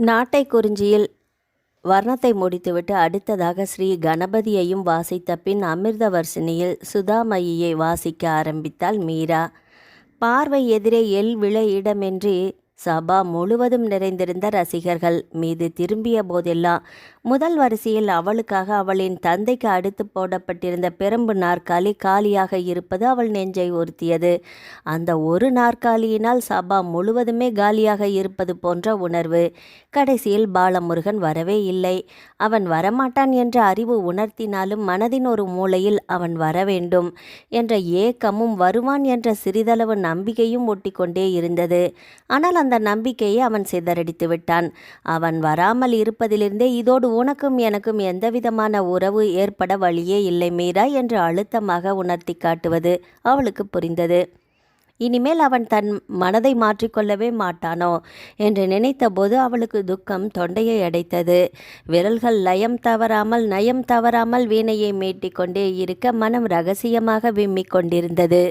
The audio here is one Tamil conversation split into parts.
நாட்டை குறிஞ்சியில் வர்ணத்தை முடித்துவிட்டு அடுத்ததாக ஸ்ரீ கணபதியையும் வாசித்த பின் அமிர்தவர்ஷினியில் சுதாமயியை வாசிக்க ஆரம்பித்தாள் மீரா. பார்வை எதிரே எல் விளையிடமின்றி சபா முழுவதும் நிறைந்திருந்த ரசிகர்கள் மீது திரும்பிய போதெல்லாம் முதல் வரிசையில் அவளுக்காக அவளின் தந்தைக்கு அடுத்து போடப்பட்டிருந்த பெரும்பு நாற்காலி காலியாக இருப்பது அவள் நெஞ்சை உறுத்தியது அந்த ஒரு நாற்காலியினால் சபா முழுவதுமே காலியாக இருப்பது போன்ற உணர்வு கடைசியில் பாலமுருகன் வரவே இல்லை. அவன் வரமாட்டான் என்ற அறிவு உணர்த்தினாலும் மனதின் ஒரு மூலையில் அவன் வர வேண்டும் என்ற ஏக்கமும் வருவான் என்ற சிறிதளவு நம்பிக்கையும் ஒட்டிக்கொண்டே இருந்தது. ஆனால் அந்த அந்த நம்பிக்கையை அவன் சிதறடித்து விட்டான். அவன் வராமல் இருப்பதிலிருந்தே இதோடு உனக்கும் எனக்கும் எந்தவிதமான உறவு ஏற்பட வழியே இல்லை மீரா என்று அழுத்தமாக உணர்த்தி காட்டுவது அவளுக்கு புரிந்தது. இனிமேல் அவன் தன் மனதை மாற்றிக்கொள்ளவே மாட்டானோ என்று நினைத்தபோது அவளுக்கு துக்கம் தொண்டையை அடைத்தது. விரல்கள் லயம் தவறாமல் நயம் தவறாமல் வீணையை மீட்டிக்கொண்டே இருக்க மனம் ரகசியமாக விம்மிக் கொண்டிருந்தது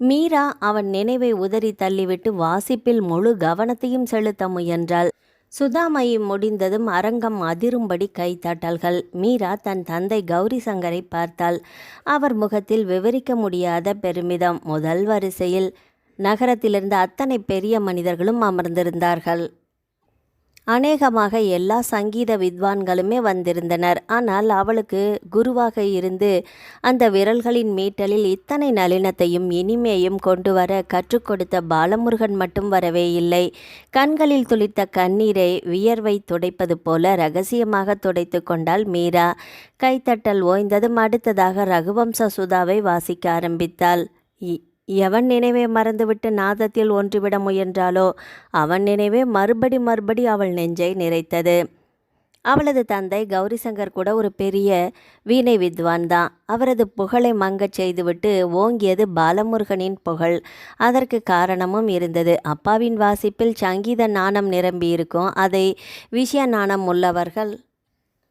மீரா அவன் நினைவை உதறி தள்ளிவிட்டு வாசிப்பில் முழு கவனத்தையும் செலுத்த முயன்றாள். சுதாமயி முடிந்ததும் அரங்கம் அதிரும்படி கைத்தாட்டல்கள் மீரா தன் தந்தை கௌரி சங்கரை பார்த்தாள். அவர் முகத்தில் விவரிக்க முடியாத பெருமிதம். முதல் வரிசையில் நகரத்திலிருந்த அத்தனை பெரிய மனிதர்களும் அமர்ந்திருந்தார்கள். அநேகமாக எல்லா சங்கீத வித்வான்களுமே வந்திருந்தனர். ஆனால் அவளுக்கு குருவாக இருந்து அந்த விரல்களின் மீட்டலில் இத்தனை நளினத்தையும் இனிமையையும் கொண்டு வர கற்றுக் கொடுத்த பாலமுருகன் மட்டும் வரவே இல்லை. கண்களில் துளித்த கண்ணீரை வியர்வை துடைப்பது போல ரகசியமாக துடைத்து கொண்டாள் மீரா. கைத்தட்டல் ஓய்ந்ததும் அடுத்ததாக ரகுவம்ச சுதாவை வாசிக்க ஆரம்பித்தாள். இ- எவன் நினைவை மறந்துவிட்டு நாதத்தில் ஒன்றுவிட முயன்றாலோ அவன் நினைவே மறுபடி மறுபடி அவள் நெஞ்சை நிறைத்தது. அவளது தந்தை கௌரிசங்கர் கூட ஒரு பெரிய வீணை வித்வான் தான். அவரது புகழை மங்கச் செய்துவிட்டு ஓங்கியது பாலமுருகனின் புகழ். அதற்கு காரணமும் இருந்தது. அப்பாவின் வாசிப்பில் சங்கீத நாணம் நிரம்பியிருக்கும். அதை விஷய நாணம் உள்ளவர்கள்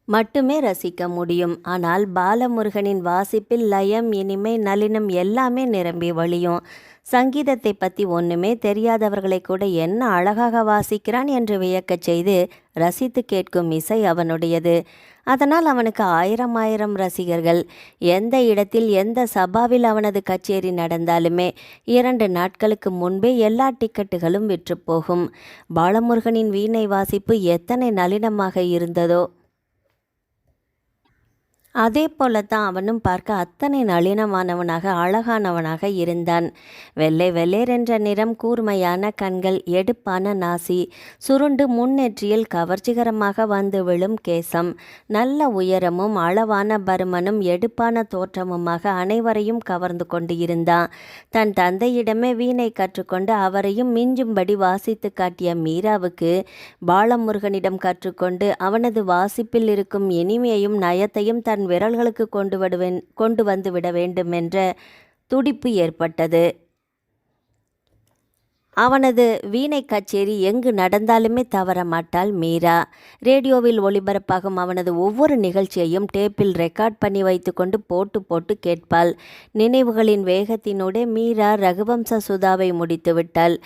மட்டுமே ரசிக்க முடியும். ஆனால் பாலமுருகனின் வாசிப்பில் லயம் இனிமை நளினம் எல்லாமே நிரம்பி வழியும். சங்கீதத்தை பற்றி ஒன்றுமே தெரியாதவர்களை கூட என்ன அழகாக வாசிக்கிறான் என்று வியக்கச் செய்து ரசித்து கேட்கும் இசை அவனுடையது. அதனால் அவனுக்கு ஆயிரம் ஆயிரம் ரசிகர்கள். எந்த இடத்தில் எந்த சபாவில் அவனது கச்சேரி நடந்தாலுமே இரண்டு நாட்களுக்கு முன்பே எல்லா டிக்கெட்டுகளும் விற்று போகும். பாலமுருகனின் வீணை வாசிப்பு எத்தனை நளினமாக இருந்ததோ அதே போலத்தான் அவனும் பார்க்க அத்தனை நளினமானவனாக அழகானவனாக இருந்தான். வெள்ளை வெள்ளேரென்ற நிறம் கூர்மையான கண்கள் எடுப்பான நாசி சுருண்டு முன்னெற்றியில் கவர்ச்சிகரமாக வந்து விழும் கேசம் நல்ல உயரமும் அளவான பருமனும் எடுப்பான தோற்றமுமாக அனைவரையும் கவர்ந்து கொண்டு இருந்தான் தன் தந்தையிடமே வீணை கற்றுக்கொண்டு அவரையும் மிஞ்சும்படி வாசித்து காட்டிய மீராவுக்கு பாலமுருகனிடம் கற்றுக்கொண்டு அவனது வாசிப்பில் இருக்கும் இனிமையையும் நயத்தையும் தன் விரல்களுக்கு கொண்டு விடுவேன் கொண்டு வந்து விட வேண்டும் என்ற துடிப்பு ஏற்பட்டது. அவனது வீணை கச்சேரி எங்கு நடந்தாலுமே தவற மாட்டாள் மீரா. ரேடியோவில் ஒளிபரப்பாகும் அவனது ஒவ்வொரு நிகழ்ச்சியையும் டேப்பில் ரெக்கார்ட் பண்ணி வைத்துக்கொண்டு போட்டு போட்டு கேட்பாள். நினைவுகளின் வேகத்தினூடே மீரா ரகுவம்ச சுதாவை முடித்து விட்டாள்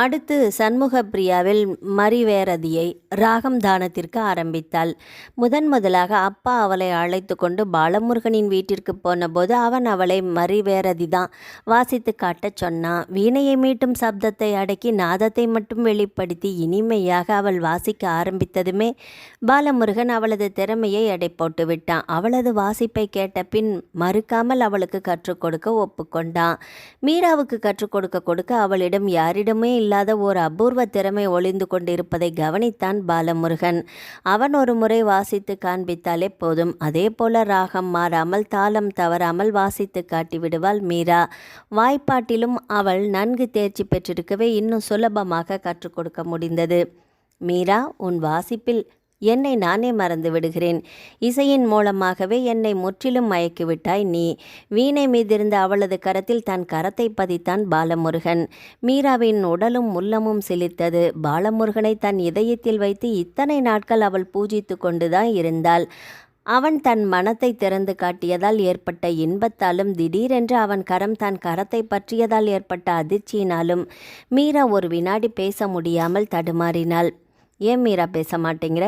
அடுத்து சண்முக பிரியாவில் மரிவேரதியை ராகம் தானத்திற்கு ஆரம்பித்தாள். முதன் முதலாக அப்பா அவளை அழைத்து கொண்டு பாலமுருகனின் வீட்டிற்கு போனபோது அவன் அவளை மரிவேரதி தான் வாசித்து காட்டச் சொன்னான் வீணையை மீட்டும் சப்தத்தை அடக்கி நாதத்தை மட்டும் வெளிப்படுத்தி இனிமையாக அவள் வாசிக்க ஆரம்பித்ததுமே பாலமுருகன் அவளது திறமையை எடை போட்டு விட்டான். அவளது வாசிப்பை கேட்ட பின் மறுக்காமல் அவளுக்கு கற்றுக் கொடுக்க ஒப்புக்கொண்டான் மீராவுக்கு கற்றுக் கொடுக்க கொடுக்க அவளிடம் யாரிடமே இல்லாத ஒரு அபூர்வ திறமை ஒளிந்து கொண்டிருப்பதை கவனித்தான் பாலமுருகன். அவன் ஒரு முறை வாசித்து காண்பித்தாலே போதும். அதே போல ராகம் மாறாமல் தாளம் தவறாமல் வாசித்து காட்டிவிடுவாள் மீரா. வாய்ப்பாட்டிலும் அவள் நன்கு தேர்ச்சி பெற்றிருக்கவே இன்னும் சுலபமாக கற்றுக் கொடுக்க முடிந்தது. மீரா உன் வாசிப்பில் என்னை நானே மறந்து விடுகிறேன். இசையின் மூலமாகவே என்னை முற்றிலும் மயக்கிவிட்டாய் நீ. வீணை மீதிருந்த அவளது கரத்தில் தன் கரத்தை பதித்தான் பாலமுருகன். மீராவின் உடலும் உள்ளமும் சிலித்தது பாலமுருகனை தன் இதயத்தில் வைத்து இத்தனை நாட்கள் அவள் பூஜித்து கொண்டுதான் இருந்தாள். அவன் தன் மனத்தை திறந்து காட்டியதால் ஏற்பட்ட இன்பத்தாலும் திடீரென்று அவன் கரம் தன் கரத்தை பற்றியதால் ஏற்பட்ட அதிர்ச்சியினாலும் மீரா ஒரு வினாடி பேச முடியாமல் தடுமாறினாள். ஏன் மீரா பேச மாட்டேங்கிற?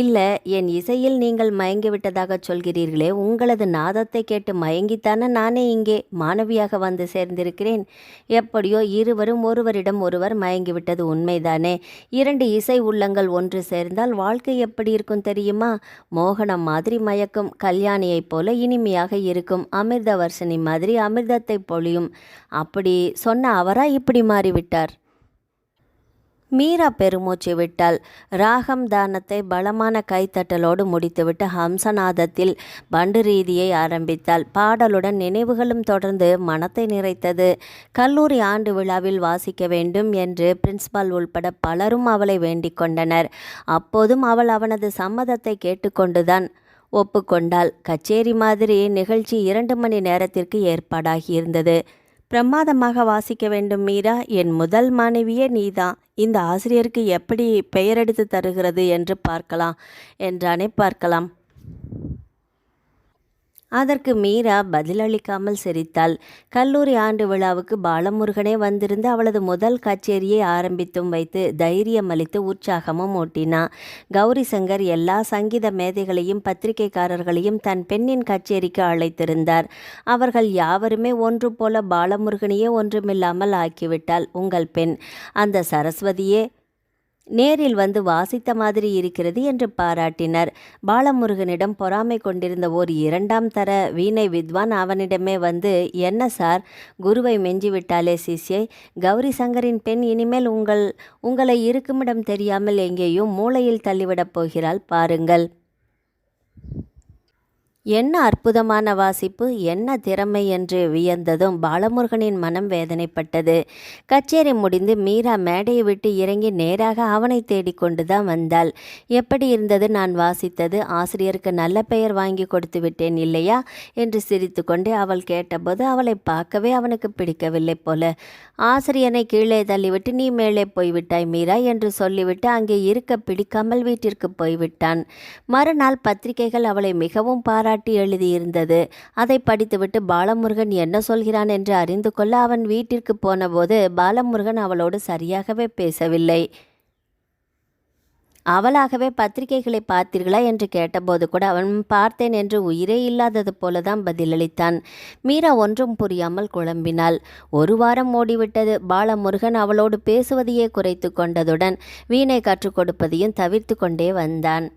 இல்லை என் இசையில் நீங்கள் மயங்கி விட்டதாக சொல்கிறீர்களே உங்களது நாதத்தை கேட்டு மயங்கித்தானே நானே இங்கே மாணவியாக வந்து சேர்ந்திருக்கிறேன். எப்படியோ இருவரும் ஒருவரிடம் ஒருவர் மயங்கிவிட்டது உண்மைதானே? இரண்டு இசை உள்ளங்கள் ஒன்று சேர்ந்தால் வாழ்க்கை எப்படி இருக்கும் தெரியுமா? மோகனம் மாதிரி மயக்கும் கல்யாணியைப் போல இனிமையாக இருக்கும் அமிர்த வர்ஷனி மாதிரி அமிர்தத்தை பொழியும். அப்படி சொன்ன அவரா இப்படி மாறிவிட்டார்? மீரா பெருமூச்சு விட்டாள் ராகம் தானத்தை பலமான கைத்தட்டலோடு முடித்துவிட்டு ஹம்சநாதத்தில் பண்டு ரீதியை ஆரம்பித்தாள். பாடலுடன் நினைவுகளும் தொடர்ந்து மனத்தை நிறைத்தது. கல்லூரி ஆண்டு விழாவில் வாசிக்க வேண்டும் என்று பிரின்ஸ்பால் உள்பட பலரும் அவளை வேண்டிக் கொண்டனர். அப்போதும் அவள் அவனது சம்மதத்தை கேட்டுக்கொண்டுதான் ஒப்புக்கொண்டாள். கச்சேரி மாதிரி நிகழ்ச்சி இரண்டு மணி நேரத்திற்கு ஏற்பாடாகியிருந்தது பிரமாதமாக வாசிக்க வேண்டும் மீரா. என் முதல் மாணவியே நீதான் இந்த ஆசிரியருக்கு எப்படி பெயரெடுத்து தருகிறது என்று பார்க்கலாம். என்றானே பார்க்கலாம். அதற்கு மீரா பதிலளிக்காமல் சிரித்தாள். கல்லூரி ஆண்டு விழாவுக்கு பாலமுருகனே வந்திருந்து அவளது முதல் கச்சேரியை ஆரம்பித்தும் வைத்து தைரியம் அளித்து உற்சாகமும் ஊட்டினா. கௌரி சங்கர் எல்லா சங்கீத மேதைகளையும் பத்திரிகைக்காரர்களையும் தன் பெண்ணின் கச்சேரிக்கு அழைத்திருந்தார். அவர்கள் யாவருமே ஒன்று போல பாலமுருகனையே ஒன்றுமில்லாமல் ஆக்கிவிட்டாள். உங்கள் பெண் அந்த சரஸ்வதியே நேரில் வந்து வாசித்த மாதிரி இருக்கிறது என்று பாராட்டினர். பாலமுருகனிடம் பொறாமை கொண்டிருந்த ஓர் இரண்டாம் தர வீணை வித்வான் அவனிடமே வந்து என்ன சார் குருவை மெஞ்சிவிட்டாலே சிஷ்யை கௌரி சங்கரின் பெண் இனிமேல் உங்கள் உங்களை இருக்குமிடம் தெரியாமல் எங்கேயும் மூளையில் தள்ளிவிடப் போகிறாள் பாருங்கள். என்ன அற்புதமான வாசிப்பு என்ன திறமை என்று வியந்ததும் பாலமுருகனின் மனம் வேதனைப்பட்டது. கச்சேரி முடிந்து மீரா மேடையை விட்டு இறங்கி நேராக அவனை தேடிக்கொண்டு தான் வந்தாள். எப்படி இருந்தது? நான் வாசித்தது. ஆசிரியருக்கு நல்ல பெயர் வாங்கி கொடுத்து விட்டேன் இல்லையா? என்று சிரித்துக்கொண்டே அவள் கேட்டபோது அவளை பார்க்கவே அவனுக்கு பிடிக்கவில்லை போல. ஆசிரியனை கீழே தள்ளிவிட்டு நீ மேலே போய்விட்டாய் மீரா என்று சொல்லிவிட்டு அங்கே இருக்க பிடிக்காமல் வீட்டிற்கு போய்விட்டான். மறுநாள் பத்திரிகைகள் அவளை மிகவும் பாரா பாராட்டி எழுதியிருந்தது. அதை படித்துவிட்டு பாலமுருகன் என்ன சொல்கிறான் என்று அறிந்து கொள்ள அவன் வீட்டிற்கு போனபோது பாலமுருகன் அவளோடு சரியாகவே பேசவில்லை. அவளாகவே பத்திரிகைகளை பார்த்தீர்களா? என்று கேட்டபோது கூட அவன் பார்த்தேன் என்று உயிரே இல்லாதது போலதான் பதிலளித்தான். மீரா ஒன்றும் புரியாமல் குழம்பினாள். ஒரு வாரம் ஓடிவிட்டது. பாலமுருகன் அவளோடு பேசுவதையே குறைத்து கொண்டதுடன் வீணை கற்றுக் கொடுப்பதையும் தவிர்த்து கொண்டே வந்தான்.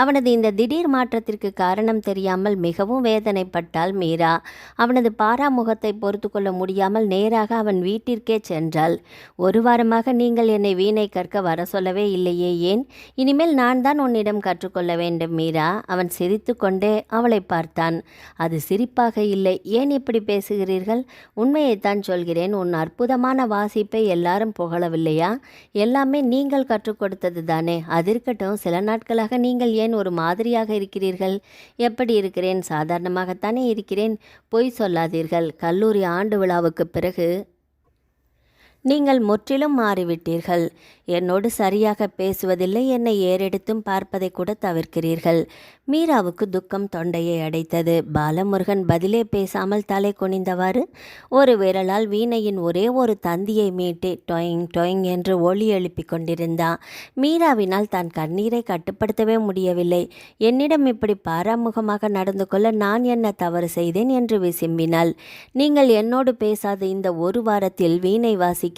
அவனது இந்த திடீர் மாற்றத்திற்கு காரணம் தெரியாமல் மிகவும் வேதனைப்பட்டாள் மீரா. அவனது பாராமுகத்தை பொறுத்து கொள்ள முடியாமல் நேராக அவன் வீட்டிற்கே சென்றாள். ஒரு வாரமாக நீங்கள் என்னை வீணை கற்க வர சொல்லவே இல்லையே ஏன்? இனிமேல் நான் தான் உன்னிடம் கற்றுக்கொள்ள வேண்டும் மீரா. அவன் சிரித்து கொண்டே அவளை பார்த்தான். அது சிரிப்பாக இல்லை. ஏன் இப்படி பேசுகிறீர்கள்? உண்மையைத்தான் சொல்கிறேன். உன் அற்புதமான வாசிப்பை எல்லாரும் புகழவில்லையா? எல்லாமே நீங்கள் கற்றுக் கொடுத்தது தானே அதிர்கட்டும் சில நாட்களாக நீங்கள் ஏன் ஒரு மாதிரியாக இருக்கிறீர்கள்? எப்படி இருக்கிறேன்? சாதாரணமாகத்தானே இருக்கிறேன். பொய் சொல்லாதீர்கள். கல்லூரி ஆண்டு விழாவுக்கு பிறகு நீங்கள் முற்றிலும் மாறிவிட்டீர்கள். என்னோடு சரியாக பேசுவதில்லை என்னை ஏறெடுத்தும் பார்ப்பதை கூட தவிர்க்கிறீர்கள். மீராவுக்கு துக்கம் தொண்டையை அடைத்தது. பாலமுருகன் பதிலே பேசாமல் தலை குனிந்தவாறு ஒரு விரலால் வீணையின் ஒரே ஒரு தந்தியை மீட்டி டொயிங் டொயிங் என்று ஒளி எழுப்பி கொண்டிருந்தான் மீராவினால் தான் கண்ணீரை கட்டுப்படுத்தவே முடியவில்லை. என்னிடம் இப்படி பாராமுகமாக நடந்து கொள்ள நான் என்ன தவறு செய்தேன் என்று விசும்பினாள். நீங்கள் என்னோடு பேசாத இந்த ஒரு வாரத்தில் வீணை வாசிக்க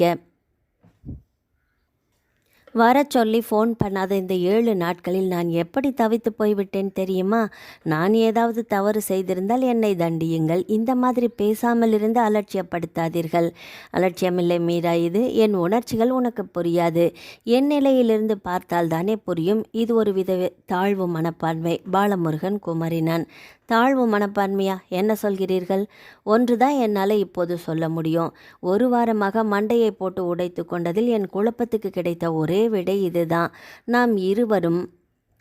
வரச் சொல்லி ஃபோன் பண்ணாத இந்த ஏழு நாட்களில் நான் எப்படி தவித்து போய்விட்டேன் தெரியுமா? நான் ஏதாவது தவறு செய்திருந்தால் என்னை தண்டியுங்கள். இந்த மாதிரி பேசாமல் இருந்து அலட்சியப்படுத்தாதீர்கள். அலட்சியமில்லை மீரா இது என் உணர்ச்சிகள் உனக்கு புரியாது. என் நிலையிலிருந்து பார்த்தால் தானே புரியும். இது ஒரு வித தாழ்வு மனப்பான்மை. பாலமுருகன் குமரினான். தாழ்வு மனப்பான்மையா என்ன சொல்கிறீர்கள்? ஒன்றுதான் என்னால் இப்போது சொல்ல முடியும். ஒரு வாரமாக மண்டையை போட்டு உடைத்து கொண்டதில் என் குழப்பத்துக்கு கிடைத்த ஒரே விடை இதுதான். நாம் இருவரும்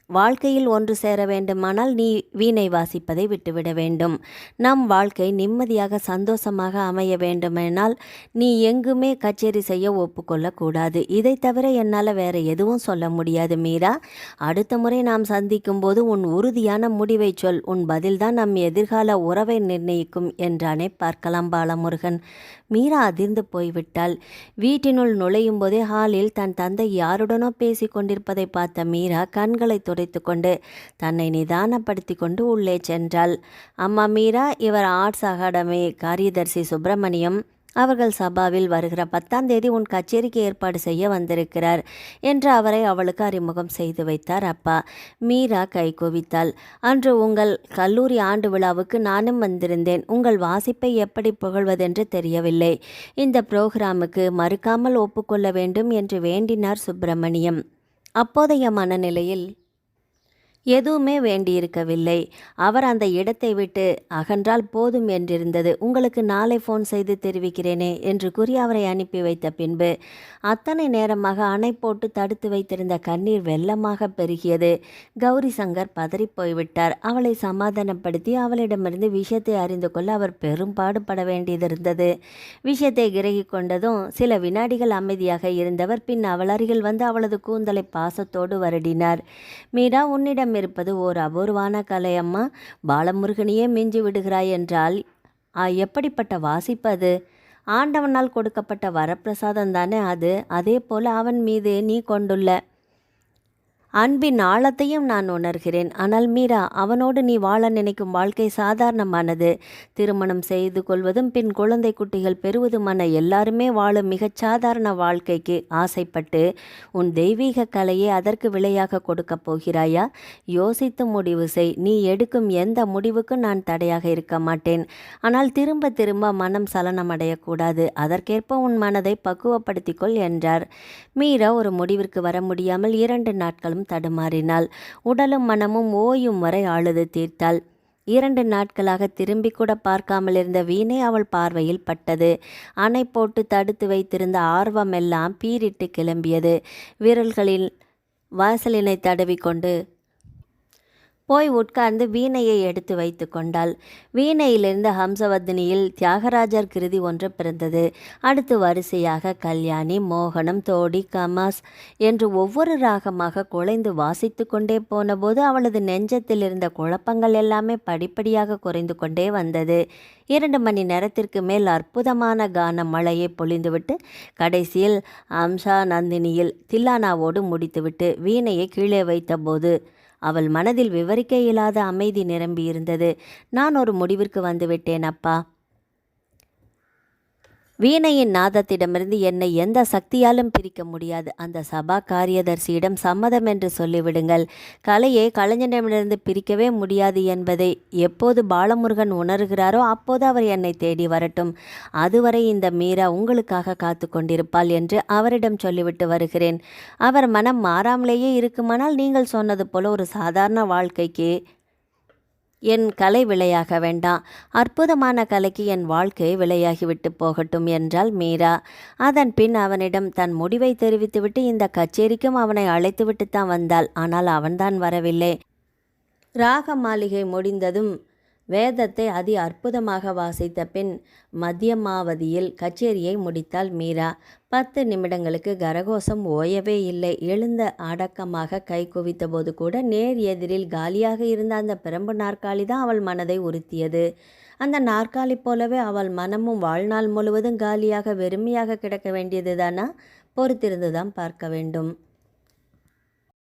வாழ்க்கையில் ஒன்று சேர வேண்டுமானால் நீ வீணை வாசிப்பதை விட்டுவிட வேண்டும். நம் வாழ்க்கை நிம்மதியாக சந்தோஷமாக அமைய வேண்டுமெனால் நீ எங்குமே கச்சேரி செய்ய ஒப்புக்கொள்ளக்கூடாது. இதை தவிர என்னால் வேற எதுவும் சொல்ல முடியாது மீரா. அடுத்த முறை நாம் சந்திக்கும் போது உன் உறுதியான முடிவை சொல். உன் பதில்தான் நம் எதிர்கால உறவை நிர்ணயிக்கும் என்றானே பார்க்கலாம் பாலமுருகன். மீரா அதிர்ந்து போய்விட்டாள். வீட்டினுள் நுழையும் போதே ஹாலில் தன் தந்தை யாருடனோ பேசிக் கொண்டிருப்பதை பார்த்த மீரா கண்களை துடைத்து கொண்டு தன்னை நிதானப்படுத்தி கொண்டு உள்ளே சென்றாள். அம்மா மீரா இவர் ஆர்ட்ஸ் அகாடமி காரியதர்சி சுப்பிரமணியம் அவர்கள் சபாவில் வருகிற பத்தாம் தேதி உன் கச்சேரிக்கு ஏற்பாடு செய்ய வந்திருக்கிறார் என்று அவரை அவளுக்கு அறிமுகம் செய்து வைத்தார் அப்பா. மீரா கை குவித்தாள். அன்று உங்கள் கல்லூரி ஆண்டு விழாவுக்கு நானும் வந்திருந்தேன். உங்கள் வாசிப்பை எப்படி புகழ்வதென்று தெரியவில்லை. இந்த புரோகிராமுக்கு மறுக்காமல் ஒப்புக்கொள்ள வேண்டும் என்று வேண்டினார் சுப்பிரமணியம். அப்போதைய மனநிலையில் எதுவுமே வேண்டியிருக்கவில்லை. அவர் அந்த இடத்தை விட்டு அகன்றால் போதும் என்றிருந்தது. உங்களுக்கு நாளை ஃபோன் செய்து தெரிவிக்கிறேனே என்று கூறி அவரை அனுப்பி வைத்த பின்பு அத்தனை நேரமாக அணை போட்டு தடுத்து வைத்திருந்த கண்ணீர் வெள்ளமாக பெருகியது. கௌரி சங்கர் பதறிப் போய்விட்டார். அவளை சமாதானப்படுத்தி அவளிடமிருந்து விஷயத்தை அறிந்து கொள்ள அவர் பெரும் பாடுபட வேண்டியதிருந்தது விஷயத்தை கிரகி கொண்டதும் சில வினாடிகள் அமைதியாக இருந்தவர் பின் அவள் அருகில் வந்து அவளது கூந்தலை பாசத்தோடு வருடினார். மீரா உன்னிடம் இருப்பது ஓர் அபூர்வான கலை அம்மா. பாலமுருகனையே மிஞ்சி விடுகிறாய் என்றால் எப்படிப்பட்ட வாசிப்பு அது? ஆண்டவனால் கொடுக்கப்பட்ட வரப்பிரசாதம் தானே அது? அதே போல அவன் மீது நீ கொண்டுள்ள அன்பின் ஆழத்தையும் நான் உணர்கிறேன். ஆனால் மீரா அவனோடு நீ வாழ நினைக்கும் வாழ்க்கை சாதாரணமானது. திருமணம் செய்து கொள்வதும் பின் குழந்தை குட்டிகள் பெறுவதுமான எல்லாருமே வாழும் மிகச் சாதாரண வாழ்க்கைக்கு ஆசைப்பட்டு உன் தெய்வீக கலையை அதற்கு விலையாக கொடுக்கப் போகிறாயா? யோசித்து முடிவு செய். நீ எடுக்கும் எந்த முடிவுக்கும் நான் தடையாக இருக்க மாட்டேன். ஆனால் திரும்ப திரும்ப மனம் சலனமடையக்கூடாது. அதற்கேற்ப உன் மனதை பக்குவப்படுத்திக்கொள் என்றார். மீரா ஒரு முடிவிற்கு வர முடியாமல் இரண்டு நாட்களும் தடுமாறினாள். உடலும் மனமும் ஓயும் வரை அழுது தீர்த்தாள். இரண்டு நாட்களாக திரும்பி கூட பார்க்காமல் இருந்த வீணை அவள் பார்வையில் பட்டது. அணை போட்டு தடுத்து வைத்திருந்த ஆர்வமெல்லாம் பீரிட்டு கிளம்பியது. விரல்களில் வாசலினை தடவிக்கொண்டு போய் உட்கார்ந்து வீணையை எடுத்து வைத்து கொண்டாள். வீணையிலிருந்து ஹம்சவர்தினியில் தியாகராஜர் கிருதி ஒன்று பிறந்தது. அடுத்து வரிசையாக கல்யாணி மோகனம் தோடி கமாஸ் என்று ஒவ்வொரு ராகமாக குலைந்து வாசித்து கொண்டே போனபோது அவளது நெஞ்சத்தில் இருந்த குழப்பங்கள் எல்லாமே படிப்படியாக குறைந்து கொண்டே வந்தது. இரண்டு மணி நேரத்திற்கு மேல் அற்புதமான கான மழையை பொழிந்துவிட்டு கடைசியில் அம்சா நந்தினியில் தில்லானாவோடு முடித்துவிட்டு வீணையை கீழே வைத்தபோது அவள் மனதில் விவரிக்க இயலாத அமைதி நிரம்பியிருந்தது. நான் ஒரு முடிவிற்கு வந்துவிட்டேன் அப்பா. வீணையின் நாதத்திடமிருந்து என்னை எந்த சக்தியாலும் பிரிக்க முடியாது. அந்த சபா காரியதர்சியிடம் சம்மதம் என்று சொல்லிவிடுங்கள். கலையை கலைஞனிடமிருந்து பிரிக்கவே முடியாது என்பதை எப்போது பாலமுருகன் உணர்கிறாரோ அப்போது அவர் என்னை தேடி வரட்டும். அதுவரை இந்த மீரா உங்களுக்காக காத்து கொண்டிருப்பாள் என்று அவரிடம் சொல்லிவிட்டு வருகிறேன். அவர் மனம் மாறாமலேயே இருக்குமானால் நீங்கள் சொன்னது போல ஒரு சாதாரண வாழ்க்கைக்கு என் கலை விலையாக வேண்டாம். அற்புதமான கலைக்கு என் வாழ்க்கை விலையாகிவிட்டு போகட்டும் என்றாள் மீரா. அதன் பின் அவனிடம் தன் முடிவை தெரிவித்துவிட்டு இந்த கச்சேரிக்கும் அவனை அழைத்துவிட்டு தான் வந்தாள். ஆனால் அவன்தான் வரவில்லை. ராக மாளிகை முடிந்ததும் வேதத்தை அதி அற்புதமாக வாசித்த பின் மத்தியமாவதியில் கச்சேரியை முடித்தாள் மீரா. பத்து நிமிடங்களுக்கு கரகோஷம் ஓயவே இல்லை. எழுந்த அடக்கமாக கை குவித்தபோது கூட நேர் எதிரில் காலியாக இருந்த அந்த பிரம்பு நாற்காலி தான் அவள் மனதை உறுத்தியது. அந்த நாற்காலி போலவே அவள் மனமும் வாழ்நாள் முழுவதும் காலியாக வெறுமையாக கிடக்க வேண்டியதுதானா? பொறுத்திருந்துதான் பார்க்க வேண்டும்.